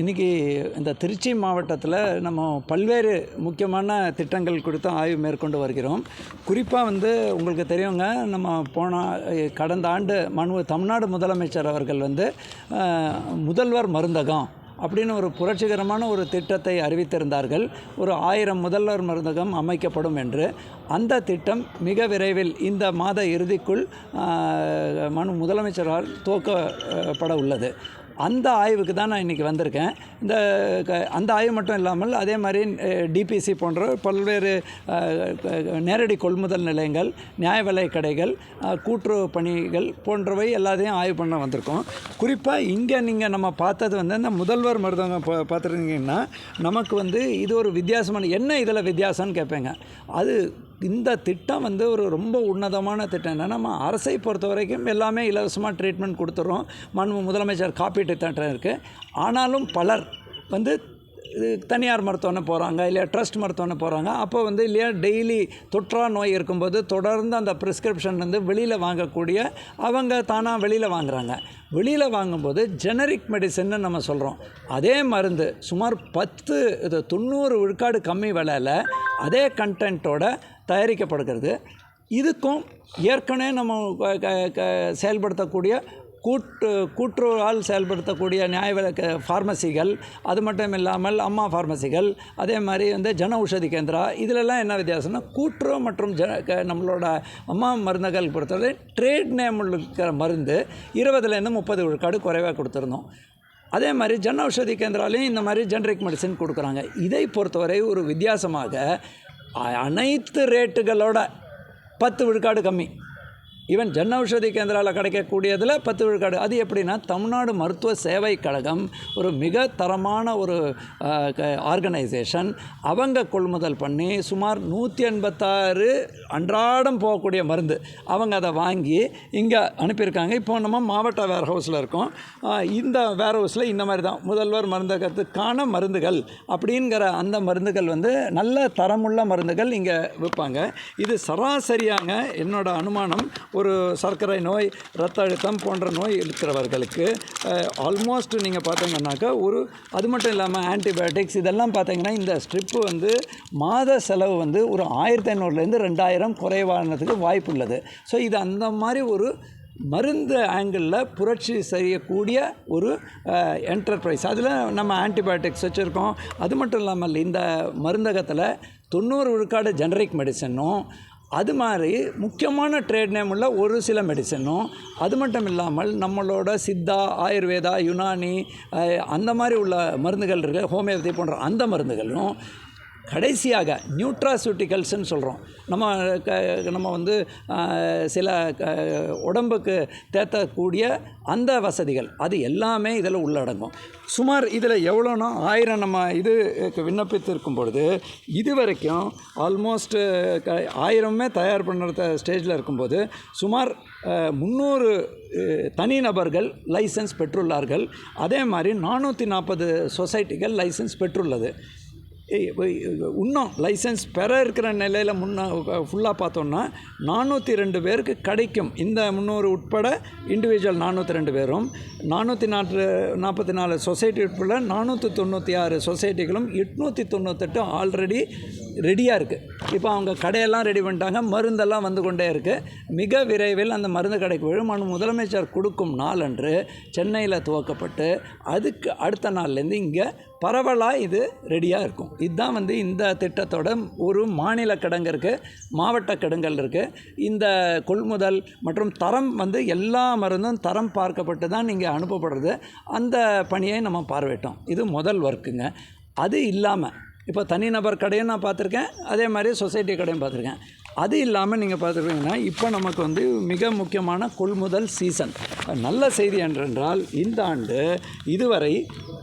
இன்றைக்கி இந்த திருச்சி மாவட்டத்தில் நம்ம பல்வேறு முக்கியமான திட்டங்கள் கொடுத்து ஆய்வு மேற்கொண்டு வருகிறோம். குறிப்பாக வந்து உங்களுக்கு தெரியுங்க நம்ம போன கடந்த ஆண்டு மனு தமிழ்நாடு முதலமைச்சர் அவர்கள் வந்து முதல்வர் மருந்தகம் அப்படின்னு ஒரு புரட்சிகரமான ஒரு திட்டத்தை அறிவித்திருந்தார்கள். ஒரு ஆயிரம் முதல்வர் மருந்தகம் அமைக்கப்படும் என்று. அந்த திட்டம் மிக விரைவில் இந்த மாத இறுதிக்குள் மனு முதலமைச்சரால் துவக்கப்பட உள்ளது. அந்த ஆய்வுக்கு தான் நான் இன்றைக்கி வந்திருக்கேன். இந்த க- அந்த ஆய்வு மட்டும் இல்லாமல் அதே மாதிரி டிபிசி போன்ற பல்வேறு நேரடி கொள்முதல் நிலையங்கள் நியாய விலை கடைகள் கூட்டுறவு பணிகள் போன்றவை எல்லாத்தையும் ஆய்வு பண்ண வந்திருக்கோம். குறிப்பாக இங்கே நீங்கள் நம்ம பார்த்தது வந்து இந்த முதல்வர் மருதங்க பார்த்துருந்தீங்கன்னா நமக்கு வந்து இது ஒரு வித்தியாசமான என்ன இதில் வித்தியாசம்னு கேட்பேங்க. அது இந்த திட்டம் வந்து ஒரு ரொம்ப உன்னதமான திட்டம். என்னென்னா நம்ம அரசை பொறுத்த வரைக்கும் எல்லாமே இலவசமாக ட்ரீட்மெண்ட் கொடுத்துட்றோம் மண் முதலமைச்சர் காப்பீட்டு திட்டம் இருக்குது ஆனாலும் பலர் வந்து இது தனியார் மருத்துவனை போகிறாங்க இல்லையா ட்ரஸ்ட் மருத்துவனை போகிறாங்க அப்போ வந்து இல்லையா டெய்லி தொற்றா நோய் இருக்கும்போது தொடர்ந்து அந்த ப்ரிஸ்கிரிப்ஷன் வந்து வெளியில் வாங்கக்கூடிய அவங்க தானாக வெளியில் வாங்குறாங்க. வெளியில் வாங்கும்போது ஜெனரிக் மெடிசன்னு நம்ம சொல்கிறோம் அதே மருந்து சுமார் பத்து இது தொண்ணூறு விழுக்காடு கம்மி விலையில் அதே கண்டென்ட்டோட தயாரிக்கப்படுகிறது. இதுக்கும் ஏற்கனவே நம்ம க- க- செயல்படுத்தக்கூடிய கூட்டு கூட்டுறவால் செயல்படுத்தக்கூடிய நியாய விளக்க ஃபார்மசிகள் அது மட்டும் இல்லாமல் அம்மா ஃபார்மசிகள் அதே மாதிரி வந்து ஜன ஔஷதி கேந்திரா இதிலெல்லாம் என்ன வித்தியாசம்னா கூட்டுறவு மற்றும் ஜ க- நம்மளோட அம்மா மருந்துகள் பொறுத்தவரை ட்ரேட் நேம் இருக்கிற மருந்து இருபதுலேருந்து முப்பது விழுக்காடு குறைவாக கொடுத்துருந்தோம். அதே மாதிரி ஜன ஔஷதி கேந்திராலையும் இந்த மாதிரி ஜென்ரிக் மெடிசன் கொடுக்குறாங்க. இதை பொறுத்தவரை ஒரு வித்தியாசமாக அனைத்து ரேட்டுகளோட பத்து விழுக்காடு கம்மி. ஈவன் ஜன் ஔஷதி கேந்திராவில் கிடைக்கக்கூடியதில் பத்து விழுக்காடு. அது எப்படின்னா தமிழ்நாடு மருத்துவ சேவை கழகம் ஒரு மிக தரமான ஒரு ஆர்கனைசேஷன் அவங்க கொள்முதல் பண்ணி சுமார் நூற்றி எண்பத்தாறு அன்றாடம் போகக்கூடிய மருந்து. அவங்க அதை வாங்கி இங்கே அனுப்பியிருக்காங்க. இப்போ நம்ம மாவட்ட வேர் ஹவுஸில் இருக்கோம் இந்த வேர் ஹவுஸில் இந்த மாதிரி தான். முதல்வர் மருந்தகத்துக்கான மருந்துகள் அப்படிங்கிற அந்த மருந்துகள் வந்து நல்ல தரமுள்ள மருந்துகள் இங்கே விற்பாங்க. இது சராசரியாங்க என்னோடய அனுமானம் ஒரு சர்க்கரை நோய் ரத்த அழுத்தம் போன்ற நோய் இருக்கிறவர்களுக்கு ஆல்மோஸ்ட் நீங்கள் பார்த்தீங்கன்னாக்கா ஒரு அது மட்டும் இல்லாமல் ஆன்டிபயோட்டிக்ஸ் இதெல்லாம் பார்த்தீங்கன்னா இந்த ஸ்ட்ரிப்பு வந்து மாத செலவு வந்து ஒரு ஆயிரத்தி ஐநூறுலேருந்து ரெண்டாயிரம் குறைவானதுக்கு வாய்ப்பு உள்ளது. ஸோ இது அந்த மாதிரி ஒரு மருந்து ஆங்கிளில் புரட்சி செய்யக்கூடிய ஒரு என்டர்பிரைஸ் அதில் நம்ம ஆன்டிபயோட்டிக்ஸ் வச்சுருக்கோம். அது மட்டும் இல்லாமல் இந்த மருந்தகத்தில் தொண்ணூறு விழுக்காடு ஜெனரிக் மெடிசனும் அது மாதிரி முக்கியமான ட்ரேட் நேம் உள்ள ஒரு சில மெடிசனும் அது மட்டும் இல்லாமல் நம்மளோட சித்தா ஆயுர்வேதா யுனானி அந்த மாதிரி உள்ள மருந்துகள் இருக்குது ஹோமியோபதி போன்ற அந்த மருந்துகளும் கடைசியாக நியூட்ராசூட்டிகல்ஸ்ன்னு சொல்கிறோம் நம்ம க நம்ம வந்து சில க உடம்புக்கு தேத்தக்கூடிய அந்த வசதிகள் அது எல்லாமே இதில் உள்ளடங்கும். சுமார் இதில் எவ்வளோனா ஆயிரம் நம்ம இது விண்ணப்பித்திருக்கும் பொழுது இது வரைக்கும் ஆல்மோஸ்ட் க ஆயிரமே தயார் பண்ணுற ஸ்டேஜில் இருக்கும்போது சுமார் முந்நூறு தனிநபர்கள் லைசன்ஸ் பெற்றுள்ளார்கள். அதே மாதிரி நானூற்றி நாற்பது சொசைட்டிகள் லைசன்ஸ் பெற்றுள்ளது. இன்னும் லைசன்ஸ் பெற இருக்கிற நிலையில் முன்னே ஃபுல்லாக பார்த்தோன்னா நானூற்றி ரெண்டு பேருக்கு கிடைக்கும். இந்த முந்நூறு உட்பட இண்டிவிஜுவல் நானூற்றி ரெண்டு பேரும் நானூற்றி நாற்று நாற்பத்தி நாலு சொசைட்டி உட்பட நானூற்றி தொண்ணூற்றி ஆறு சொசைட்டிகளும் எட்நூற்றி தொண்ணூத்தெட்டு ஆல்ரெடி ரெடியாக இருக்குது இப்போ அவங்க கடையெல்லாம் ரெடி பண்ணிட்டாங்க மருந்தெல்லாம் வந்து கொண்டே இருக்குது மிக விரைவில் அந்த மருந்து கடைக்கு விழுமனு முதலமைச்சர் கொடுக்கும் நாளன்று சென்னையில் துவக்கப்பட்டு அதுக்கு அடுத்த நாள்லேருந்து இங்கே பரவலாக இது ரெடியாக இருக்கும். இதுதான் வந்து இந்த திட்டத்தோட ஒரு மாநில கிடங்கு இருக்குது மாவட்ட கிடங்கள் இருக்குது இந்த கொள்முதல் மற்றும் தரம் வந்து எல்லா மருந்தும் தரம் பார்க்கப்பட்டு தான் இங்கே அனுப்பப்படுறது அந்த பணியை நம்ம பார்வையிட்டோம். இது முதல் ஒர்க்குங்க அது இல்லாமல் இப்போ தனிநபர் கடையும் நான் பார்த்துருக்கேன் அதே மாதிரி சொசைட்டி கடையும் பார்த்துருக்கேன். அது இல்லாமல் நீங்கள் பார்த்துருக்கீங்கன்னா இப்போ நமக்கு வந்து மிக முக்கியமான கொள்முதல் சீசன். நல்ல செய்தி என்றென்றால் இந்த ஆண்டு இதுவரை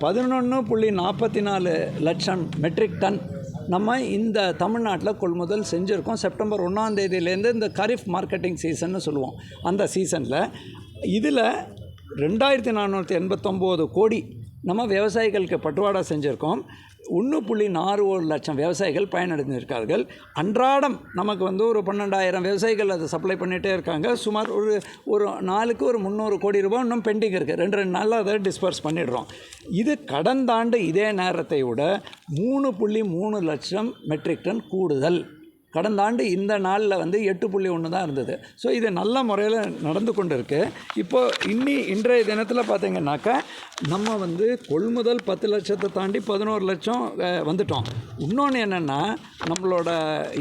பதினொன்று புள்ளி நாற்பத்தி நாலு லட்சம் மெட்ரிக் டன் நம்ம இந்த தமிழ்நாட்டில் கொள்முதல் செஞ்சுருக்கோம். செப்டம்பர் ஒன்றாம் தேதியிலேருந்து இந்த கரிஃப் மார்க்கெட்டிங் சீசன்னு சொல்லுவோம். அந்த சீசனில் இதில் ரெண்டாயிரத்தி நானூற்றி எண்பத்தொம்போது கோடி நம்ம விவசாயிகளுக்கு பட்டுவாடா செஞ்சுருக்கோம். ஒன்று புள்ளி நாலு ஒரு லட்சம் விவசாயிகள் பயனடைந்திருக்கார்கள் அன்றாடம் நமக்கு வந்து ஒரு பன்னெண்டாயிரம் விவசாயிகள் அதை சப்ளை பண்ணிகிட்டே இருக்காங்க. சுமார் ஒரு ஒரு நாளுக்கு ஒரு முந்நூறு கோடி ரூபாய் இன்னும் பெண்டிங் இருக்குது ரெண்டு ரெண்டு நாளில் அதை டிஸ்பர்ஸ் பண்ணிடுறோம். இது கடந்த ஆண்டு இதே நேரத்தை விட மூணு புள்ளி மூணு லட்சம் மெட்ரிக் டன் கூடுதல். கடந்த ஆண்டு இந்த நாளில் வந்து எட்டு புள்ளி ஒன்று தான் இருந்தது. ஸோ இது நல்ல முறையில் நடந்து கொண்டு இருக்குது இப்போது இன்னி இன்றைய தினத்தில் பார்த்திங்கனாக்கா நம்ம வந்து கொள்முதல் பத்து லட்சத்தை தாண்டி பதினோரு லட்சம் வந்துட்டோம். இன்னொன்று என்னென்னா நம்மளோட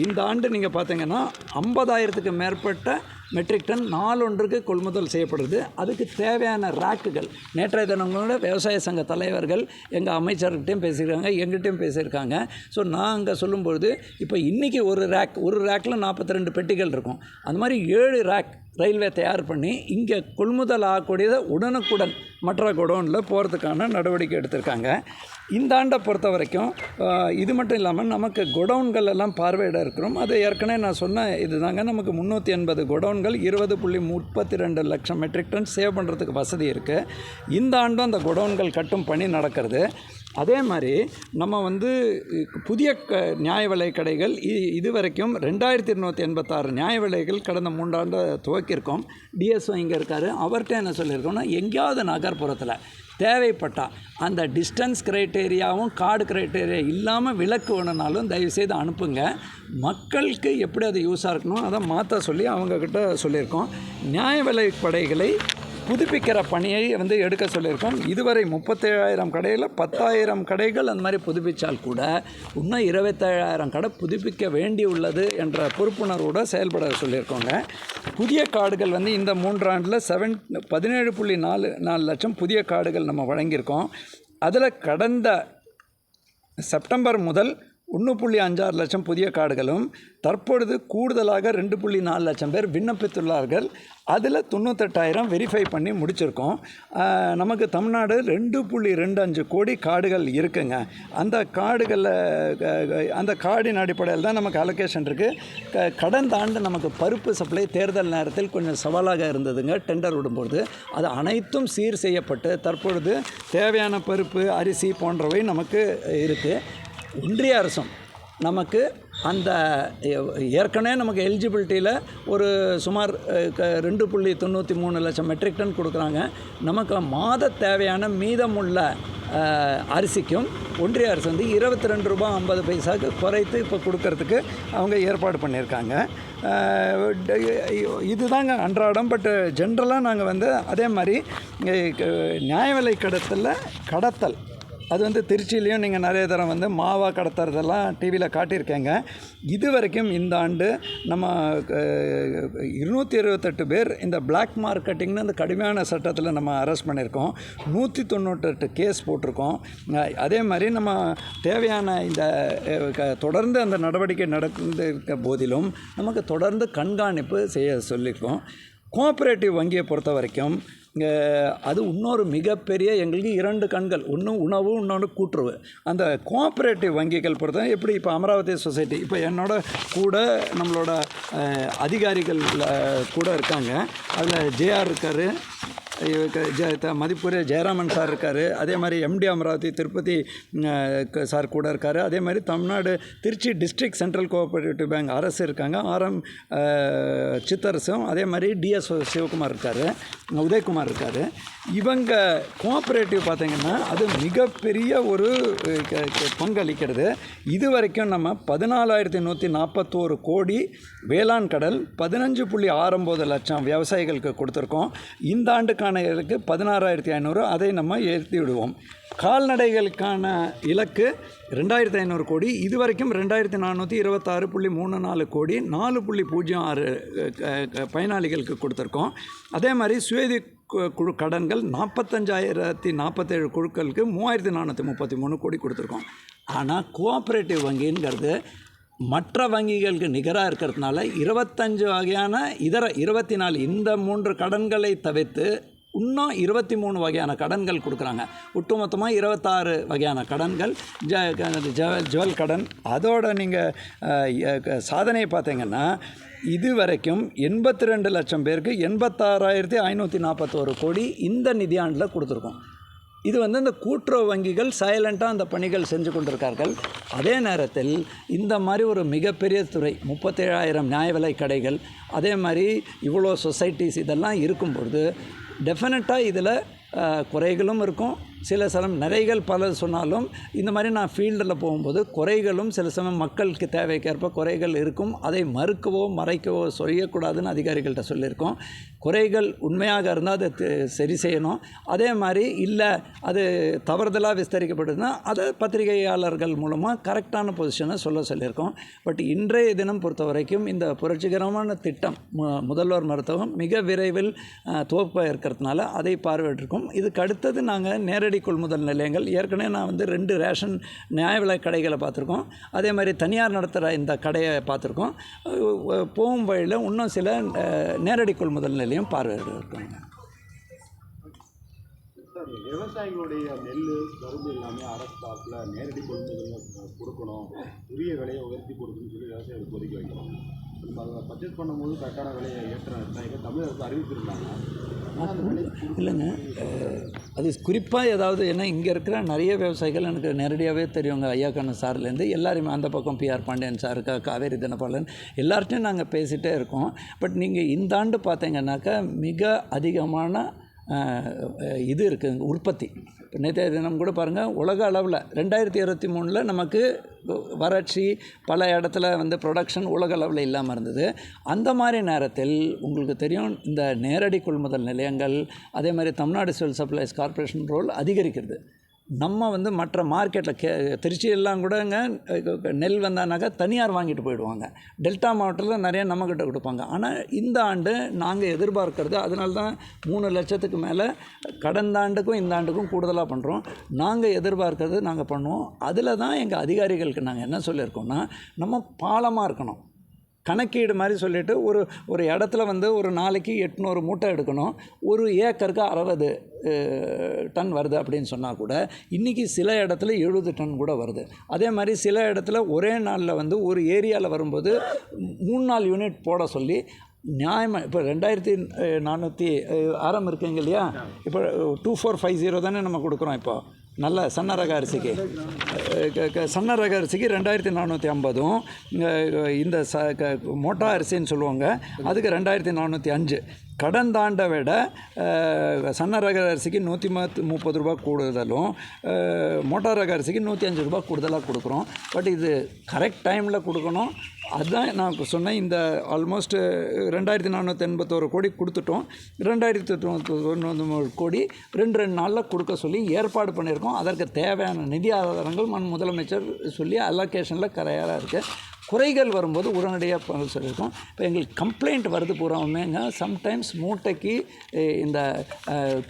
இந்த ஆண்டு நீங்கள் பார்த்தீங்கன்னா ஐம்பதாயிரத்துக்கு மேற்பட்ட மெட்ரிக் டன் நாளொன்றுக்கு கொள்முதல் செய்யப்படுது. அதுக்கு தேவையான ரேக்குகள். நேற்றைய தினங்களோட விவசாய சங்க தலைவர்கள் எங்கள் அமைச்சர்கிட்டையும் பேசியிருக்காங்க எங்கிட்டையும் பேசியிருக்காங்க. ஸோ நான் அங்கே சொல்லும்பொழுது இப்போ இன்றைக்கி ஒரு ரேக் ஒரு ரேக்கில் நாற்பத்தி ரெண்டு பெட்டிகள் இருக்கும். அந்த மாதிரி ஏழு ரேக் ரயில்வே தயார் பண்ணி இங்கே கொள்முதல் ஆகக்கூடியதை உடனுக்குடன் மற்ற குடோனில் போகிறதுக்கான நடவடிக்கை எடுத்திருக்காங்க. இந்த ஆண்டை பொறுத்த வரைக்கும் இது மட்டும் இல்லாமல் நமக்கு குடவுன்கள் எல்லாம் பார்வையிட இருக்கிறோம். அது ஏற்கனவே நான் சொன்ன இதுதாங்க. நமக்கு முந்நூற்றி எண்பது குடவுன்கள் இருபது புள்ளி முப்பத்தி ரெண்டு லட்சம் மெட்ரிக் டன் சேவ் பண்ணுறதுக்கு வசதி இருக்குது இந்த ஆண்டும் அந்த குடவுன்கள் கட்டும் பணி நடக்கிறது. அதே மாதிரி நம்ம வந்து புதிய க நியாய விலை கடைகள் இ- இது வரைக்கும் ரெண்டாயிரத்தி இருநூற்றி எண்பத்தாறு நியாய விலைகள் கடந்த மூன்றாண்டு துவக்கியிருக்கோம். டிஎஸ்ஓ இங்கே இருக்கார். அவர்கிட்ட என்ன சொல்லியிருக்கோம்னா எங்கேயாவது நகர்ப்புறத்தில் தேவைப்பட்டால் அந்த டிஸ்டன்ஸ் க்ரைட்டேரியாவும் கார்டு க்ரைட்டேரியா இல்லாமல் விலக்கு வேணுனாலும் தயவுசெய்து அனுப்புங்க. மக்களுக்கு எப்படி அது யூஸாக இருக்கணும் அதை மாற்ற சொல்லி அவங்கக்கிட்ட சொல்லியிருக்கோம். நியாய விலை படைகளை புதுப்பிக்கிற பணியை வந்து எடுக்க சொல்லியிருக்கோம். இதுவரை முப்பத்தேழாயிரம் கடையில் பத்தாயிரம் கடைகள் அந்த மாதிரி புதுப்பித்தால் கூட இன்னும் இருபத்தேழாயிரம் கடை புதுப்பிக்க வேண்டி உள்ளது என்ற பொறுப்புணர்வோடு செயல்பட சொல்லியிருக்கோங்க. புதிய கார்டுகள் வந்து இந்த மூன்றாண்டில் செவன் பதினேழு புள்ளி நாலு நாலு லட்சம் புதிய கார்டுகள் நம்ம வழங்கியிருக்கோம். அதில் கடந்த செப்டம்பர் முதல் ஒன்று புள்ளி அஞ்சாறு லட்சம் புதிய கார்டுகளும் தற்பொழுது கூடுதலாக ரெண்டு புள்ளி நாலு லட்சம் பேர் விண்ணப்பித்துள்ளார்கள். அதில் தொண்ணூத்தெட்டாயிரம் வெரிஃபை பண்ணி முடிச்சிருக்கோம். நமக்கு தமிழ்நாடு ரெண்டு புள்ளி ரெண்டு அஞ்சு கோடி கார்டுகள் இருக்குங்க. அந்த கார்டுகளில் அந்த கார்டின் அடிப்படையில் தான் நமக்கு அலோகேஷன் இருக்குது க கடந்த ஆண்டு நமக்கு பருப்பு சப்ளை தேர்தல் நேரத்தில் கொஞ்சம் சவாலாக இருந்ததுங்க டெண்டர் விடும்போது. அது அனைத்தும் சீர் செய்யப்பட்டு தற்பொழுது தேவையான பருப்பு அரிசி போன்றவை நமக்கு இருக்குது ஒன்றிய அரசும் நமக்கு அந்த ஏற்கனவே நமக்கு எலிஜிபிலிட்டியில் ஒரு சுமார் க- ரெண்டு புள்ளி தொண்ணூற்றி மூணு லட்சம் மெட்ரிக் டன் கொடுக்குறாங்க. நமக்கு மாத தேவையான மீதமுள்ள அரிசிக்கும் ஒன்றிய அரசு வந்து இருபத்தி ரெண்டு ரூபா ஐம்பது பைசாவுக்கு குறைத்து இப்போ கொடுக்கறதுக்கு அவங்க ஏற்பாடு பண்ணியிருக்காங்க. இதுதாங்க அன்றாடம் பட் ஜென்ரலாக நாங்கள் வந்து அதே மாதிரி நியாய விலை கடத்தலில் கடத்தல் அது வந்து திருச்சியிலையும் நீங்கள் நிறைய தரம் வந்து மாவா கடத்துறதெல்லாம் டிவியில் காட்டியிருக்கேங்க. இது வரைக்கும் இந்த ஆண்டு நம்ம இருநூற்றி இருபத்தெட்டு பேர் இந்த பிளாக் மார்க்கெட்டிங்னு அந்த கடுமையான சட்டத்தில் நம்ம அரெஸ்ட் பண்ணியிருக்கோம். நூற்றி தொண்ணூற்றெட்டு கேஸ் போட்டிருக்கோம். அதே மாதிரி நம்ம தேவையான இந்த தொடர்ந்து அந்த நடவடிக்கை நடந்து இருக்க போதிலும் நமக்கு தொடர்ந்து கண்காணிப்பு செய்ய சொல்லியிருக்கோம். கோஆப்ரேட்டிவ் வங்கியை பொறுத்த வரைக்கும் அது இன்னொரு மிகப்பெரிய எங்களுக்கு இரண்டு கண்கள். ஒன்று உணவு இன்னொன்று கூட்டுறவு. அந்த கோஆப்ரேட்டிவ் வங்கிகள் பொறுத்த எப்படி இப்போ அமராவதி சொசைட்டி இப்போ என்னோட கூட நம்மளோட அதிகாரிகள் கூட இருக்காங்க. அதில் ஜேஆர் இருக்கார். மதிப்புரிய ஜெயராமன் சார் இருக்கார். அதே மாதிரி எம்டி அமராவதி திருப்பதி சார் கூட இருக்கார். அதே மாதிரி Tamil Nadu Trichy district central cooperative bank அரசு இருக்காங்க. ஆர்எம் சித்தரசும் அதே மாதிரி டிஎஸ் சிவகுமார் இருக்கார். உதயகுமார் இருக்கார். இவங்க கோஆப்ரேட்டிவ் பார்த்திங்கன்னா அது மிகப்பெரிய ஒரு பங்களிக்கிறது. இது வரைக்கும் நம்ம பதினாலாயிரத்தி நூற்றி நாற்பத்தோரு கோடி வேளாண் கடல் பதினஞ்சு புள்ளி ஆறம்போது லட்சம் விவசாயிகளுக்கு கொடுத்துருக்கோம். இந்த ஆண்டுக்கான கால்நடைகளுக்கு பதினாறாயிரத்தி ஐநூறு அதை நம்ம ஏற்றி விடுவோம். கால்நடைகளுக்கான இலக்கு ரெண்டாயிரத்தி ஐநூறு கோடி இது வரைக்கும் ரெண்டாயிரத்தி நானூற்றி இருபத்தாறு புள்ளி மூணு நாலு கோடி நாலு புள்ளி பூஜ்ஜியம் ஆறு க- பயனாளிகளுக்கு கொடுத்துருக்கோம். அதே மாதிரி சுயதி கு- குழு கடன்கள் நாற்பத்தஞ்சாயிரத்தி நாற்பத்தேழு குழுக்களுக்கு மூவாயிரத்தி நானூற்றி முப்பத்தி மூணு கோடி கொடுத்துருக்கோம். ஆனால் கோஆப்ரேட்டிவ் வங்கிங்கிறது மற்ற வங்கிகளுக்கு நிகராக இருக்கிறதுனால இருபத்தஞ்சு வகையான இதர இருபத்தி நாலு இந்த மூன்று கடன்களை தவிர்த்து இன்னும் இருபத்தி மூணு வகையான கடன்கள் கொடுக்குறாங்க. ஒட்டுமொத்தமாக இருபத்தாறு வகையான கடன்கள் ஜ ஜவல் ஜுவல் கடன். அதோட நீங்கள் சாதனையை பார்த்தீங்கன்னா இது வரைக்கும் எண்பத்தி ரெண்டு லட்சம் பேருக்கு எண்பத்தாறாயிரத்தி ஐநூற்றி நாற்பத்தோரு கோடி இந்த நிதியாண்டில் கொடுத்துருக்கோம். இது வந்து இந்த கூட்டுறவு வங்கிகள் சைலண்ட்டாக அந்த பணிகள் செஞ்சு கொண்டிருக்கார்கள். அதே நேரத்தில் இந்த மாதிரி ஒரு மிகப்பெரிய துறை முப்பத்தேழாயிரம் நியாய விலை கடைகள் அதே மாதிரி இவ்வளோ சொசைட்டிஸ் இதெல்லாம் இருக்கும் பொழுது டெஃபினட்டாக இதில் குறைகளும் இருக்கும். சில சமயம் நிறைகள் பல சொன்னாலும் இந்த மாதிரி நான் ஃபீல்டில் போகும்போது குறைகளும் சில சமயம் மக்களுக்கு தேவைக்கேற்ப குறைகள் இருக்கும். அதை மறுக்கவோ மறைக்கவோ செய்யக்கூடாதுன்னு அதிகாரிகள்கிட்ட சொல்லியிருக்கோம். குறைகள் உண்மையாக இருந்தால் அதை சரி செய்யணும். அதே மாதிரி இல்லை அது தவறுதலாக விஸ்தரிக்கப்படுதுன்னா அதை பத்திரிகையாளர்கள் மூலமாக கரெக்டான பொசிஷனை சொல்ல சொல்லியிருக்கோம். பட் இன்றைய தினம் பொறுத்த வரைக்கும் இந்த புரட்சிகரமான திட்டம் முதல்வர் மருத்துவம் மிக விரைவில் அஹ், துவக்க இருக்கிறதுனால அதை பார்வையிட்டிருக்கோம். இதுக்கு அடுத்தது நாங்கள் நேரடி கொள்முதல் நிலையங்கள். ஏற்கனவே நான் வந்து ரெண்டு ரேஷன் நியாய விலை கடைகளை பார்த்துருக்கோம். அதே மாதிரி தனியார் நடத்துகிற இந்த கடையை பார்த்துருக்கோம். போகும் வழியில் இன்னும் சில நேரடி கொள்முதல் நிலையம் பார்வையிட இருக்காங்க விவசாயிகளுடைய நெல் கரும்பு எல்லாமே அரசு சார்பில் நேரடி கொள்முதல் கொடுக்கணும். உரிய விலையை உயர்த்தி கொடுக்கணும்னு சொல்லி விவசாயிகளுக்கு ஒதுக்கி வைக்கிறோம் நம்ம அதை பர்ச்சேஸ் பண்ணும்போது கரெக்டான விலையை ஏற்ற விவசாயிகள் தமிழக அரசு விலை இல்லைங்க அது குறிப்பாக ஏதாவது ஏன்னா இங்கே இருக்கிற நிறைய விவசாயிகள் எனக்கு நேரடியாகவே தெரியுங்க ஐயாக்கான சார்லேருந்து. எல்லாருமே அந்த பக்கம் P R Pandian sir Kaveri Dinabalan எல்லார்ட்டையும் நாங்கள் பேசிகிட்டே இருக்கோம். பட் நீங்கள் இந்த ஆண்டு பார்த்தீங்கன்னாக்கா மிக அதிகமான இது இருக்குது உற்பத்தி. இப்போ நேற்றைய தினம் கூட பாருங்கள் உலக அளவில் ரெண்டாயிரத்தி இருபத்தி மூணில் நமக்கு வறட்சி பல இடத்துல வந்து ப்ரொடக்ஷன் உலக அளவில் இல்லாமல் இருந்தது. அந்த மாதிரி நேரத்தில் உங்களுக்கு தெரியும் இந்த நேரடி கொள்முதல் நிலையங்கள் அதே மாதிரி Tamil Nadu civil supplies corporation role அதிகரிக்கிறது. நம்ம வந்து மற்ற மார்க்கெட்டில் கே திருச்சியெல்லாம் கூடங்க நெல் வந்தானாக்கா தனியார் வாங்கிட்டு போயிடுவாங்க. டெல்டா மாவட்டத்தில் நிறையா நம்மக்கிட்ட கொடுப்பாங்க. ஆனால் இந்த ஆண்டு நாங்கள் எதிர்பார்க்கறது அதனால தான் மூணு லட்சத்துக்கு மேலே கடந்த ஆண்டுக்கும் இந்த ஆண்டுக்கும் கூடுதலாக பண்ணுறோம் நாங்கள் எதிர்பார்க்கறது நாங்கள் பண்ணுவோம். அதில் தான் எங்கள் அதிகாரிகளுக்கு நாங்கள் என்ன சொல்லியிருக்கோம்னா நம்ம பாலமாக இருக்கணும். கணக்கீடு மாதிரி சொல்லிட்டு ஒரு ஒரு இடத்துல வந்து ஒரு நாளைக்கு எட்நூறு மூட்டை எடுக்கணும். ஒரு ஏக்கருக்கு அறுபது டன் வருது அப்படின்னு சொன்னால் கூட இன்றைக்கி சில இடத்துல எழுபது டன் கூட வருது. அதே மாதிரி சில இடத்துல ஒரே நாளில் வந்து ஒரு ஏரியாவில் வரும்போது மூணு நாலு யூனிட் போட சொல்லி நியாயமாக இப்போ ரெண்டாயிரத்தி நானூற்றி ஆரம் இருக்குங்க இல்லையா? இப்போ டூ ஃபோர் ஃபைவ் ஜீரோ தானே நம்ம கொடுக்குறோம் இப்போ. நல்ல சன்ன ரக அரிசிக்கு. க- க- சன்ன ரக அரிசிக்கு ரெண்டாயிரத்தி நானூற்றி ஐம்பதும் இந்த ச க மோட்டா அரிசின்னு சொல்லுவாங்க அதுக்கு ரெண்டாயிரத்தி நானூற்றி அஞ்சு. கடந்த ஆண்டை விட சன்ன ரக அரிசிக்கு நூற்றி மத்து முப்பது ரூபா கூடுதலும் அஹ், மோட்டார் ரக அரிசிக்கு நூற்றி அஞ்சு ரூபா கூடுதலாக கொடுக்குறோம். பட் இது கரெக்ட் டைமில் கொடுக்கணும். அதுதான் நான் சொன்னேன் இந்த ஆல்மோஸ்ட் ரெண்டாயிரத்தி நானூற்றி எண்பத்தோரு கோடி கொடுத்துட்டோம். ரெண்டாயிரத்தி தொண்ணூற்றி கோடி ரெண்டு ரெண்டு நாளில் கொடுக்க சொல்லி ஏற்பாடு பண்ணியிருக்கோம் அதற்கு தேவையான நிதி ஆதாரங்கள் மண் முதலமைச்சர் சொல்லி அலோகேஷனில் கரையாராக இருக்குது குறைகள் வரும்போது உடனடியாக சொல்லியிருக்கோம். இப்போ எங்களுக்கு கம்ப்ளைண்ட் வருது பூராவுமேங்க சம்டைம்ஸ் மூட்டைக்கு இந்த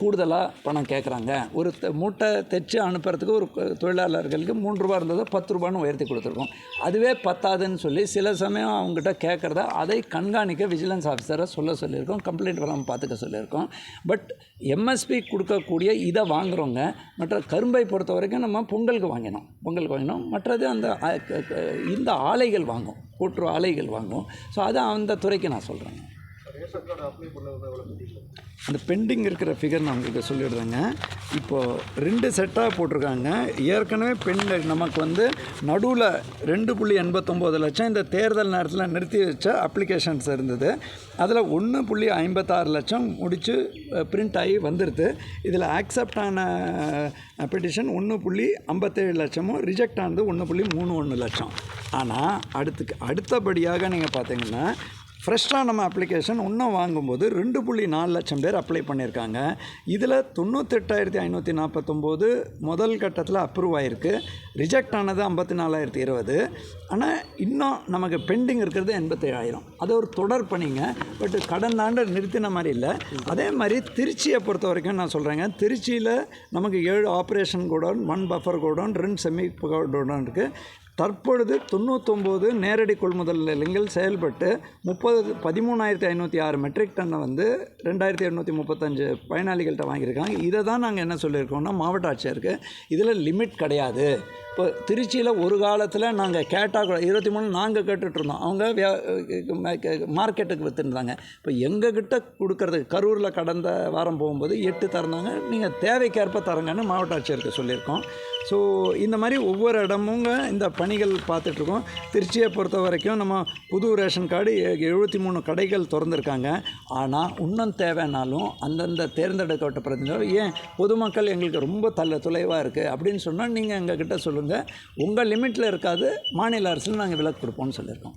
கூடுதலாக பணம் கேட்குறாங்க ஒரு மூட்டை தைச்சு அனுப்புறதுக்கு ஒரு தொழிலாளர்களுக்கு மூன்று ரூபா இருந்ததோ பத்து ரூபான்னு உயர்த்தி கொடுத்துருக்கோம். அதுவே பத்தாதுன்னு சொல்லி சில சமயம் அவங்ககிட்ட கேட்குறத அதை கண்காணிக்க விஜிலன்ஸ் ஆஃபீஸரை சொல்ல சொல்லியிருக்கோம். கம்ப்ளைண்ட் வராமல் பார்த்துக்க சொல்லியிருக்கோம். பட் எம்எஸ்பி கொடுக்கக்கூடிய இதை வாங்குறவங்க மற்ற கரும்பை பொறுத்த வரைக்கும் நம்ம பொங்கலுக்கு வாங்கினோம். பொங்கலுக்கு வாங்கினோம். மற்றது அந்த இந்த ஆலைகள் வாங்கும் கூட்டுறவு ஆலைகள் வாங்கும் ஸோ அதான் அந்த துறைக்கு நான் சொல்கிறேன் ரேஷன் கார்டு அப்ளை எவ்வளோ கண்டிஷன் அந்த பெண்டிங் இருக்கிற ஃபிகர் நான் உங்களுக்கு சொல்லிடுறேங்க. இப்போது ரெண்டு செட்டாக போட்டிருக்காங்க. ஏற்கனவே பெண் நமக்கு வந்து நடுவில் ரெண்டு புள்ளி எண்பத்தொம்போது லட்சம் இந்த தேர்தல் நேரத்தில் நிறுத்தி வச்ச அப்ளிகேஷன்ஸ் இருந்தது. அதில் ஒன்று புள்ளி ஐம்பத்தாறு லட்சம் முடித்து பிரிண்ட் ஆகி வந்துடுது இதில் ஆக்செப்ட் ஆன பெட்டிஷன் ஒன்று புள்ளி ஐம்பத்தேழு லட்சமும் ரிஜெக்ட் ஆனது ஒன்று புள்ளி மூணு ஒன்று லட்சம். ஆனால் அடுத்துக்கு அடுத்தபடியாக நீங்கள் பார்த்தீங்கன்னா ஃப்ரெஷ்ஷாக நம்ம அப்ளிகேஷன் இன்னும் வாங்கும்போது ரெண்டு புள்ளி நாலு லட்சம் பேர் அப்ளை பண்ணியிருக்காங்க. இதில் தொண்ணூத்தெட்டாயிரத்தி ஐநூற்றி நாற்பத்தொம்போது முதல் கட்டத்தில் அப்ரூவ் ஆகிருக்கு ரிஜெக்ட் ஆனது ஐம்பத்தி நாலாயிரத்தி இருபது. ஆனால் இன்னும் நமக்கு பெண்டிங் இருக்கிறது எண்பத்தேழாயிரம். அது ஒரு தொடர் பணிங்க. பட் கடந்த ஆண்டு நிறுத்தின மாதிரி இல்லை. அதே மாதிரி திருச்சியை பொறுத்த வரைக்கும் நான் சொல்கிறேங்க திருச்சியில் நமக்கு ஏழு operation godown one buffer godown ரெண்டு செமி கோடவுன் இருக்குது தற்பொழுது தொண்ணூத்தொம்போது நேரடி கொள்முதல் நிலையங்கள் செயல்பட்டு முப்பது பதிமூணாயிரத்தி ஐநூற்றி ஆறு மெட்ரிக் டன்னை வந்து ரெண்டாயிரத்தி எண்ணூற்றி முப்பத்தஞ்சு பயனாளிகள்கிட்ட வாங்கியிருக்காங்க. இதை தான் நாங்கள் என்ன சொல்லியிருக்கோம்னா மாவட்ட ஆட்சியருக்கு இதில் லிமிட் கிடையாது. இப்போ திருச்சியில் ஒரு காலத்தில் நாங்கள் கேட்டால் கூட இருபத்தி மூணு நாங்கள் கேட்டுட்ருந்தோம். அவங்க வியா- மார்க்கெட்டுக்கு விற்றுருந்தாங்க இப்போ எங்ககிட்ட கொடுக்கறதுக்கு கரூரில் கடந்த வாரம் போகும்போது எட்டு தரந்தாங்க. நீங்கள் தேவைக்கேற்ப தரங்கன்னு மாவட்ட ஆட்சியருக்கு சொல்லியிருக்கோம். ஸோ இந்த மாதிரி ஒவ்வொரு இடமுங்க இந்த பணிகள் பார்த்துட்ருக்கோம். திருச்சியை பொறுத்த வரைக்கும் நம்ம புது ரேஷன் கார்டு எழுபத்தி மூணு கடைகள் திறந்துருக்காங்க. ஆனால் இன்னும் தேவைனாலும் அந்தந்த தேர்ந்தெடுக்கப்பட்ட பிரதிநிதிகள் ஏன் பொதுமக்கள் எங்களுக்கு ரொம்ப தள்ள தொலைவாக இருக்குது அப்படின்னு சொன்னால் நீங்கள் எங்ககிட்ட சொல்லுங்கள் உங்கள் லிமிட்டில் இருக்காது மாநில அரசுன்னு நாங்கள் விலக்கு கொடுப்போம்னு சொல்லியிருக்கோம்.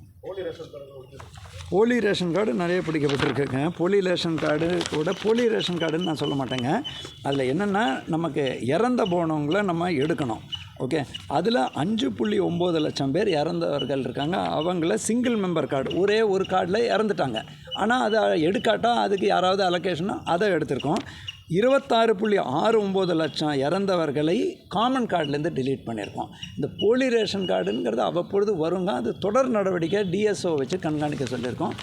போலி ரேஷன் கார்டு நிறைய பிடிக்கப்பட்டிருக்குங்க. போலி ரேஷன் கார்டு கூட போலி ரேஷன் கார்டுன்னு நான் சொல்ல மாட்டேங்க. அதில் என்னென்னா நமக்கு இறந்த போனவங்கள நம்ம எடுக்கணும். ஓகே? அதில் அஞ்சு புள்ளி ஒம்பது லட்சம் பேர் இறந்தவர்கள் இருக்காங்க. அவங்கள சிங்கிள் மெம்பர் கார்டு ஒரே ஒரு கார்டில் இறந்துட்டாங்க. ஆனால் அதை எடுக்காட்டால் அதுக்கு யாராவது அலொகேஷனோ அதை எடுத்திருக்கோம். இருபத்தாறு புள்ளி ஆறு ஒம்பது லட்சம் இறந்தவர்களை காமன் கார்டுலேருந்து டிலீட் பண்ணியிருக்கோம். இந்த போலி ரேஷன் கார்டுங்கிறது அவ்வப்பொழுது வருங்க. அது தொடர் நடவடிக்கை டிஎஸ்ஓ வச்சு கண்காணிக்க சொல்லியிருக்கோம்.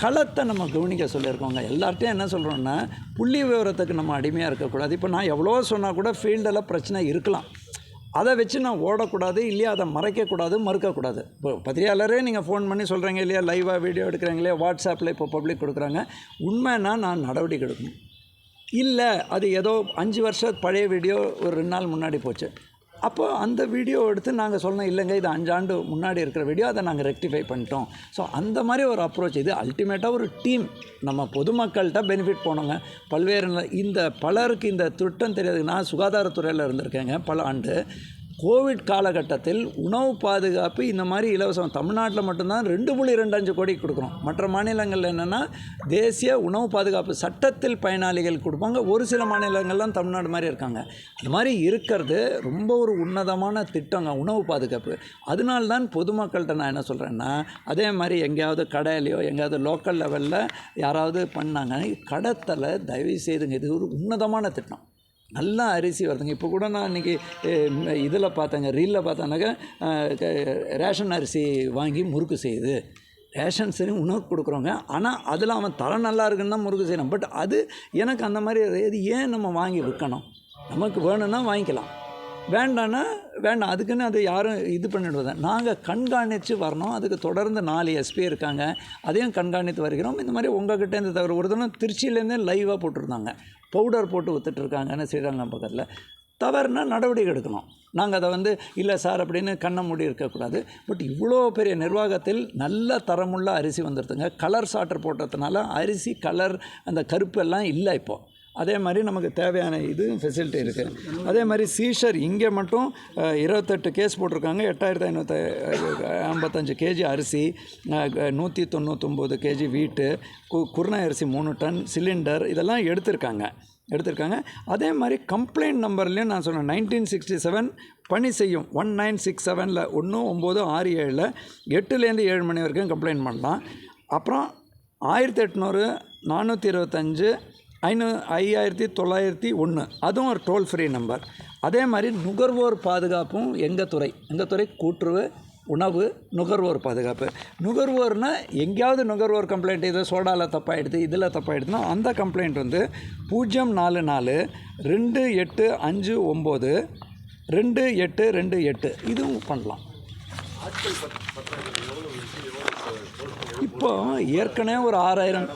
களத்தை நம்ம கவனிக்க சொல்லியிருக்கோங்க. எல்லார்ட்டையும் என்ன சொல்கிறோன்னா புள்ளி விவரத்துக்கு நம்ம அடிமையாக இருக்கக்கூடாது. இப்போ நான் எவ்வளோ சொன்னால் கூட ஃபீல்டில் பிரச்சனை இருக்கலாம். அதை வச்சு நான் ஓடக்கூடாது இல்லையா? அதை மறைக்கக்கூடாது மறுக்கக்கூடாது. இப்போ பத்திரிகையாளரே நீங்கள் ஃபோன் பண்ணி சொல்கிறீங்க இல்லையா? லைவாக வீடியோ எடுக்கிறீங்க இல்லையா? வாட்ஸ்அப்பில் இப்போ பப்ளிக் கொடுக்குறாங்க. உண்மைன்னா நான் நடவடிக்கை எடுக்கணும். இல்லை அது ஏதோ அஞ்சு வருஷம் பழைய வீடியோ ஒரு ரெண்டு நாள் முன்னாடி போச்சு. அப்போ அந்த வீடியோ எடுத்து நாங்கள் சொன்னோம் இல்லைங்க இது அஞ்சாண்டு முன்னாடி இருக்கிற வீடியோ அதை நாங்கள் ரெக்டிஃபை பண்ணிட்டோம். ஸோ அந்த மாதிரி ஒரு அப்ரோச் இது அல்டிமேட்டாக ஒரு டீம் நம்ம பொதுமக்கள்கிட்ட பெனிஃபிட் போனோங்க. பல்வேறு இந்த பலருக்கு இந்த திட்டம் தெரியாது நான் சுகாதாரத்துறையில் இருந்திருக்கேங்க பல ஆண்டு. கோவிட் காலகட்டத்தில் உணவு பாதுகாப்பு இந்த மாதிரி இலவசம். தமிழ்நாட்டில் மட்டும்தான் ரெண்டு புள்ளி ரெண்டு அஞ்சு கோடி கொடுக்குறோம். மற்ற மாநிலங்களில் என்னென்னா தேசிய உணவு பாதுகாப்பு சட்டத்தில் பயனாளிகள் கொடுப்பாங்க. ஒரு சில மாநிலங்கள்லாம் தமிழ்நாடு மாதிரி இருக்காங்க. அது மாதிரி இருக்கிறது ரொம்ப ஒரு உன்னதமான திட்டங்க உணவு பாதுகாப்பு. அதனால தான் பொதுமக்கள்கிட்ட நான் என்ன சொல்கிறேன்னா அதே மாதிரி எங்கேயாவது கடையிலையோ எங்கேயாவது லோக்கல் லெவலில் யாராவது பண்ணாங்க கடத்தலை தயவு செய்துங்க இது ஒரு உன்னதமான திட்டம். நல்ல அரிசி வருதுங்க இப்போ கூட நான் இன்றைக்கி இதில் பார்த்தேங்க ரீலில் பார்த்தேன்னாக்கா ரேஷன் அரிசி வாங்கி முறுக்கு செய்யுது. ரேஷன் சரி உணவு கொடுக்குறோங்க ஆனால் அதில் அவன் தரம் நல்லா இருக்குன்னு தான் முறுக்கு செய்யணும் பட் அது எனக்கு அந்த மாதிரி இது ஏன் நம்ம வாங்கி விற்கணும்? நமக்கு வேணும்னா வாங்கிக்கலாம். வேண்டான்னா வேண்டாம். அதுக்குன்னு அது யாரும் இது பண்ணிடுவத நாங்கள் கண்காணித்து வரணும். அதுக்கு தொடர்ந்து நாலு எஸ்பி இருக்காங்க. அதையும் கண்காணித்து வருகிறோம். இந்த மாதிரி உங்ககிட்டேருந்து தவிர ஒரு தினம் திருச்சியிலேருந்தே லைவாக போட்டிருந்தாங்க. பவுடர் போட்டு வித்துட்டு ஸ்ரீரங்கம் பக்கத்தில் தவறுனா நடவடிக்கை எடுக்கணும் நாங்கள் அதை வந்து இல்லை சார் அப்படின்னு கண்ணை மூடி இருக்கக்கூடாது. பட் இவ்வளோ பெரிய நிர்வாகத்தில் நல்ல தரமுள்ள அரிசி வந்துடுதுங்க கலர் சாட்டர் போட்டதுனால அரிசி கலர் அந்த கருப்பு எல்லாம் இல்லை இப்போது அதே மாதிரி நமக்கு தேவையான இது ஃபெசிலிட்டி இருக்குது அதே மாதிரி சீஷர் இங்கே மட்டும் இருபத்தெட்டு கேஸ் போட்டிருக்காங்க. எட்டாயிரத்து ஐநூற்றி ஐம்பத்தஞ்சு கேஜி அரிசி நூற்றி தொண்ணூத்தொம்பது கேஜி வீட்டு கு குருணை அரிசி மூணு டன் சிலிண்டர் இதெல்லாம் எடுத்திருக்காங்க. எடுத்திருக்காங்க. அதே மாதிரி கம்ப்ளைண்ட் நம்பர்லேயும் நான் சொன்னேன். நைன்டீன் சிக்ஸ்டி செவன் பணி செய்யும். ஒன் நைன் சிக்ஸ் செவனில் ஒன்று ஒம்பது ஆறு ஏழில் எட்டுலேருந்து ஏழு மணி வரைக்கும் கம்ப்ளைண்ட் பண்ணலாம். அப்புறம் ஆயிரத்தி எட்நூறு நானூற்றி இருபத்தஞ்சு ஐநூ ஐயாயிரத்தி தொள்ளாயிரத்தி ஒன்று. அதுவும் ஒரு டோல் ஃப்ரீ நம்பர் அதே மாதிரி நுகர்வோர் பாதுகாப்பும் எங்கள் துறை? எங்கள் துறை கூட்டுறவு உணவு நுகர்வோர் பாதுகாப்பு. நுகர்வோர்னால் எங்கேயாவது நுகர்வோர் கம்ப்ளைண்ட் இது சோடாவில் தப்பாகிடுது இதில் தப்பாகிடுதுன்னா அந்த கம்ப்ளைண்ட் வந்து பூஜ்ஜியம் நாலு நாலு ரெண்டு எட்டு அஞ்சு ஒம்பது ரெண்டு எட்டு ரெண்டு எட்டு. இதுவும் பண்ணலாம். இப்போ ஏற்கனவே ஒரு ஆறாயிரம்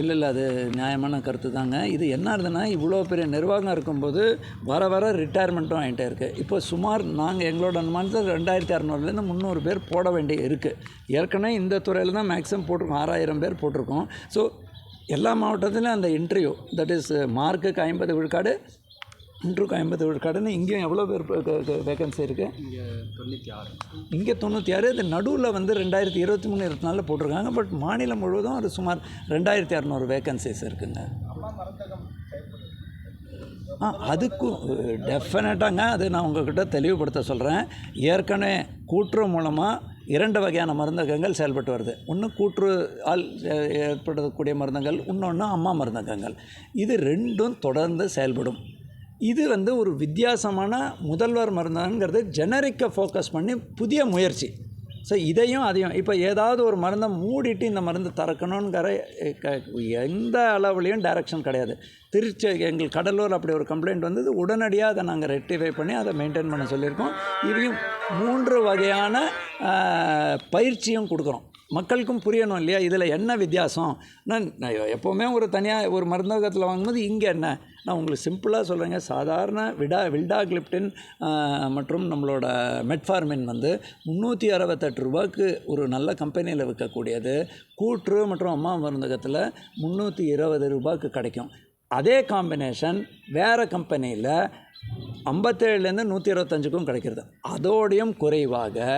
இல்லை இல்லை அது நியாயமான கருத்து தாங்க. இது என்ன ஆகுதுன்னா இவ்வளோ பெரிய நிர்வாகம் இருக்கும்போது வர வர ரிட்டையர்மெண்ட்டும் ஆகிட்டே இருக்குது இப்போ சுமார் நாங்கள் எங்களோட அனுமானத்தில் ரெண்டாயிரத்தி அறநூறுலேருந்து முந்நூறு பேர் போட வேண்டிய இருக்குது ஏற்கனவே இந்த துறையில் தான் மேக்ஸிமம் போட்டிருக்கோம். ஆறாயிரம் பேர் போட்டிருக்கோம். ஸோ எல்லா மாவட்டத்திலும் அந்த இன்டர்வியூ தட் இஸ் மார்க்குக்கு ஐம்பது விழுக்காடு இன்ட்ருக்கு ஐம்பது விழுக்காடுன்னு இங்கேயும் எவ்வளோ பேர் வேகன்சி இருக்குது இங்கே தொண்ணூற்றி ஆறு இங்கே தொண்ணூற்றி ஆறு இது நடுவில் வந்து ரெண்டாயிரத்தி இருபத்தி மூணு இருபத்தி நாலில் போட்டிருக்காங்க. பட் மாநிலம் முழுவதும் அது சுமார் ரெண்டாயிரத்தி அறநூறு வேகன்சிஸ் இருக்குங்க. ஆ அதுக்கும் டெஃபினட்டாங்க அது நான் உங்ககிட்ட தெளிவுபடுத்த சொல்கிறேன் ஏற்கனவே கூட்டுறவு மூலமாக இரண்டு வகையான மருந்தகங்கள் செயல்பட்டு வருது. ஒன்று கூற்று ஆல் ஏற்படக்கூடிய மருந்தகங்கள் இன்னொன்று அம்மா மருந்தகங்கள். இது ரெண்டும் தொடர்ந்து செயல்படும். இது வந்து ஒரு வித்தியாசமான முதல்வர் மருந்தங்கிறது ஜெனரிக்கை ஃபோக்கஸ் பண்ணி புதிய முயற்சி. ஸோ இதையும் அதையும். இப்போ ஏதாவது ஒரு மருந்தை மூடிட்டு இந்த மருந்து திறக்கணுங்கிற க- எந்த அளவுலேயும் டைரக்ஷன் கிடையாது. திருச்சி எங்கள் கடலூர் அப்படி ஒரு கம்ப்ளைண்ட் வந்தது. உடனடியாக அதை நாங்கள் ரெக்டிஃபை பண்ணி அதை மெயின்டைன் பண்ண சொல்லியிருக்கோம். இதையும் மூன்று வகையான பயிற்சியும் கொடுக்குறோம். மக்களுக்கும் புரியணும் இல்லையா? இதில் என்ன வித்தியாசம்? நான் எப்போவுமே ஒரு தனியாக ஒரு மருந்தகத்தில் வாங்கும்போது இங்கே என்ன? நான் உங்களுக்கு சிம்பிளாக சொல்கிறேங்க சாதாரண விடா வில்டாக்லிப்டின் மற்றும் நம்மளோட மெட்ஃபார்மின் வந்து முந்நூற்றி அறுபத்தெட்டு ரூபாய்க்கு ஒரு நல்ல கம்பெனியில் விற்கக்கூடியது. கூற்று மற்றும் அம்மா மருந்தகத்தில் முந்நூற்றி இருபது ரூபாய்க்கு கிடைக்கும். அதே காம்பினேஷன் வேறு கம்பெனியில் ஐம்பத்தேழுலேருந்து நூற்றி இருபத்தஞ்சுக்கும் கிடைக்கிறது. அதோடையும் குறைவாக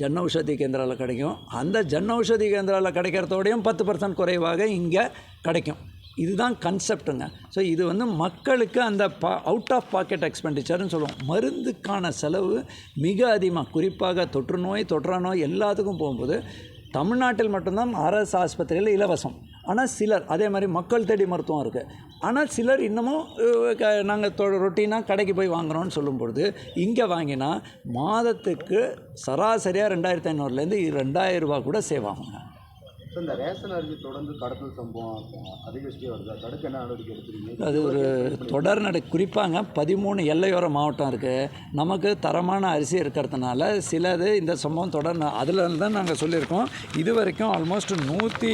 ஜன் ஔஷதி கேந்திராவில் கிடைக்கும். அந்த ஜன் ஔஷதி கேந்திராவில் கிடைக்கிறதோடையும் பத்து பர்சன்ட் குறைவாக இங்கே கிடைக்கும். இதுதான் கன்செப்ட்டுங்க ஸோ இது வந்து மக்களுக்கு அந்த பா அவுட் ஆஃப் பாக்கெட் எக்ஸ்பெண்டிச்சர்னு சொல்லுவோம். மருந்துக்கான செலவு மிக அதிகமாக குறிப்பாக தொற்று நோய் தொற்றா நோய் எல்லாத்துக்கும் போகும்போது தமிழ்நாட்டில் மட்டும்தான் அரசு ஆஸ்பத்திரியில் இலவசம். ஆனால் சிலர் அதே மாதிரி மக்கள் தேடி மருத்துவம் இருக்குது ஆனால் சிலர் இன்னமும் நாங்கள் ரொட்டீனாக கடைக்கு போய் வாங்குகிறோம்னு சொல்லும் பொழுது இங்கே வாங்கினா மாதத்துக்கு சராசரியாக ரெண்டாயிரத்தி ஐநூறுலேருந்து ரெண்டாயிரம் ரூபா கூட சேவ் ஆகுங்க. ஸோ இந்த ரேஷன் அரிசி தொடர்ந்து கடத்தல் சம்பவம் அதிகரிச்சுட்டே வருது? தடுக்க என்ன நடவடிக்கை எடுத்துருக்கீங்க அது ஒரு தொடர் நடை குறிப்பாங்க பதிமூணு எல்லையோர மாவட்டம் இருக்குது நமக்கு தரமான அரிசி இருக்கிறதுனால சிலது இந்த சம்பவம் தொடர் அதில் தான் நாங்கள் சொல்லியிருக்கோம். இது வரைக்கும் ஆல்மோஸ்ட் நூற்றி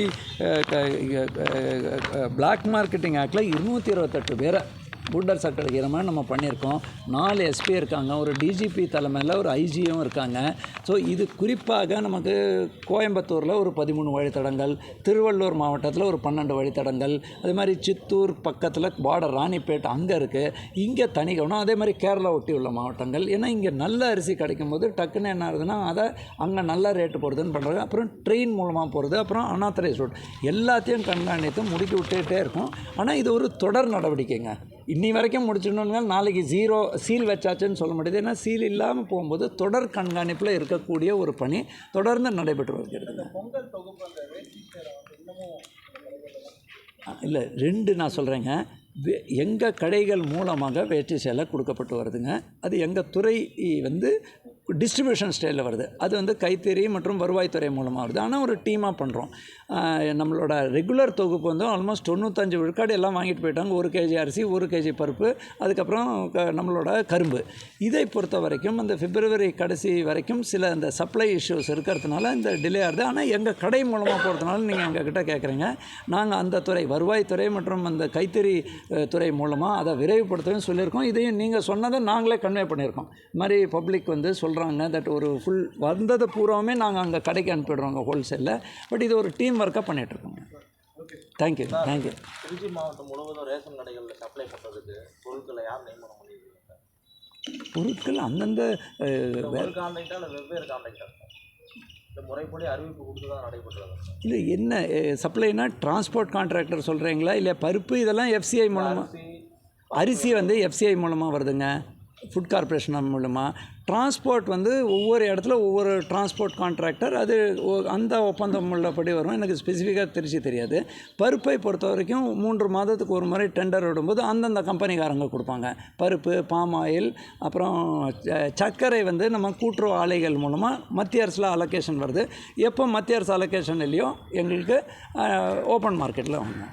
பிளாக் மார்க்கெட்டிங் ஆக்டில் இருநூற்றி இருபத்தெட்டு பேரை பூண்டர் சக்கடிக்கிற மாதிரி நம்ம பண்ணியிருக்கோம். நாலு எஸ்பி இருக்காங்க. ஒரு டிஜிபி தலைமையில் ஒரு ஐஜியும் இருக்காங்க. ஸோ இது குறிப்பாக நமக்கு கோயம்புத்தூரில் ஒரு பதிமூணு வழித்தடங்கள் திருவள்ளூர் மாவட்டத்தில் ஒரு பன்னெண்டு வழித்தடங்கள் அதே மாதிரி சித்தூர் பக்கத்தில் பார்டர் ராணிப்பேட் அங்கே இருக்குது இங்கே தனி கவனம் அதே மாதிரி கேரளா ஒட்டி உள்ள மாவட்டங்கள். ஏன்னா இங்கே நல்ல அரிசி கிடைக்கும் போது டக்குன்னு என்ன ஆகுதுன்னா அதை அங்கே நல்ல ரேட்டு போடுதுன்னு பண்ணுறாங்க அப்புறம் ட்ரெயின் மூலமாக போகிறது அப்புறம் அனாத்தரைஸ் ரோட் எல்லாத்தையும் கண்காணித்து முடுக்கி விட்டுகிட்டே இருக்கும். ஆனால் இது ஒரு தொடர் நடவடிக்கைங்க. இன்னி வரைக்கும் முடிச்சிடணுங்க நாளைக்கு ஜீரோ சீல் வச்சாச்சுன்னு சொல்ல முடியாது. ஏன்னா சீல் இல்லாமல் போகும்போது தொடர் கண்காணிப்பில் இருக்கக்கூடிய ஒரு பணி தொடர்ந்து நடைபெற்று வருகிறது. இல்லை ரெண்டு நான் சொல்கிறேங்க எங்கள் கடைகள் மூலமாக வேட்டி சேலை கொடுக்கப்பட்டு வருதுங்க. அது எங்கள் துறை வந்து டிஸ்ட்ரிபியூஷன் ஸ்டைலில் வருது. அது வந்து கைத்தறி மற்றும் வருவாய்த்துறை மூலமாக வருது. ஆனால் ஒரு டீமாக பண்ணுறோம் நம்மளோட ரெகுலர் தொகுப்பு வந்து ஆல்மோஸ்ட் தொண்ணூத்தஞ்சு விழுக்காடு எல்லாம் வாங்கிட்டு போயிட்டாங்க. ஒரு கேஜி அரிசி ஒரு கேஜி பருப்பு அதுக்கப்புறம் க- நம்மளோட கரும்பு. இதை பொறுத்த வரைக்கும் அந்த பிப்ரவரி கடைசி வரைக்கும் சில இந்த சப்ளை இஷ்யூஸ் இருக்கிறதுனால இந்த டிலே ஆகுது. ஆனால் எங்கள் கடை மூலமாக போகிறதுனால நீங்கள் எங்கள் கிட்டே கேட்குறீங்க நாங்கள் அந்த துறை வருவாய்த்துறை மற்றும் அந்த கைத்தறி துறை மூலமாக அதை விரைவுபடுத்தவும் சொல்லியிருக்கோம். இதையும் நீங்கள் சொன்னதை நாங்களே கன்வே பண்ணியிருக்கோம். இது மாதிரி பப்ளிக் வந்து சொல் சொல்கிறாங்க தட் ஒரு ஃபுல் வந்ததை பூராவுமே நாங்கள் அங்கே கடைக்கு அனுப்பிடுறோங்க ஹோல்சேலில் பட் இது ஒரு டீம் ஒர்க்காக பண்ணிகிட்ருக்கோங்க தேங்க்யூ தேங்க்யூ திருச்சி மாவட்டம் முழுவதும் ரேஷன் கடைகளில் சப்ளை பண்ணுறதுக்கு பொருட்களை யார் நியமனம் பண்ணியிருக்கீங்க? பொருட்கள் அந்தந்த வெவ்வேறு கான்ட்ராக்டா இந்த முறைப்படி அறிவிப்பு கொடுத்து தான் நடைபெற்றது. இல்லை என்ன சப்ளைனா டிரான்ஸ்போர்ட் கான்ட்ராக்டர் சொல்கிறீங்களா இல்லை பருப்பு இதெல்லாம் எஃப்சிஐ மூலமாக அரிசி. வந்து எஃப்சிஐ மூலமாக வருதுங்க. ஃபுட் கார்ப்பரேஷன் மூலமாக டிரான்ஸ்போர்ட் வந்து ஒவ்வொரு இடத்துல ஒவ்வொரு டிரான்ஸ்போர்ட் கான்ட்ராக்டர் அது ஒ- அந்த ஒப்பந்தம் உள்ளபடி வரும். எனக்கு ஸ்பெசிஃபிக்காக திருச்சி தெரியாது. பருப்பை பொறுத்த வரைக்கும் மூன்று மாதத்துக்கு ஒரு முறை டெண்டர் விடும்போது அந்தந்த கம்பெனிக்காரங்க கொடுப்பாங்க. பருப்பு பாம் ஆயில் அப்புறம் ச- சர்க்கரை வந்து நம்ம கூட்டுறவு ஆலைகள் மூலமாக மத்திய அரசில் அலோகேஷன் வருது. எப்போ மத்திய அரசு அலோகேஷன் இல்லையோ எங்களுக்கு ஓப்பன் மார்க்கெட்டில் வாங்க.